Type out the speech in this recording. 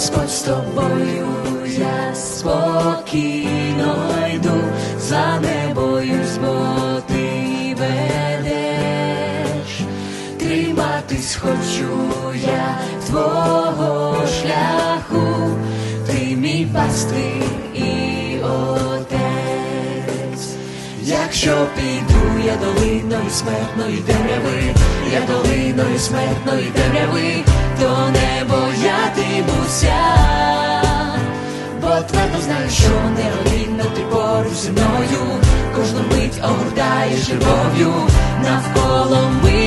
Господь з тобою, я спокійно йду, за не боюсь, бо ти ведеш, триматись хочу я твого шляху, ти мій пастир і отець. Якщо піду я долиною смертної темряви, я долиною смертної темряви, то не боятимуся, твердо знаю, що неодмінно ти поруч зі мною, кожну мить огортаєш любов'ю навколо ми.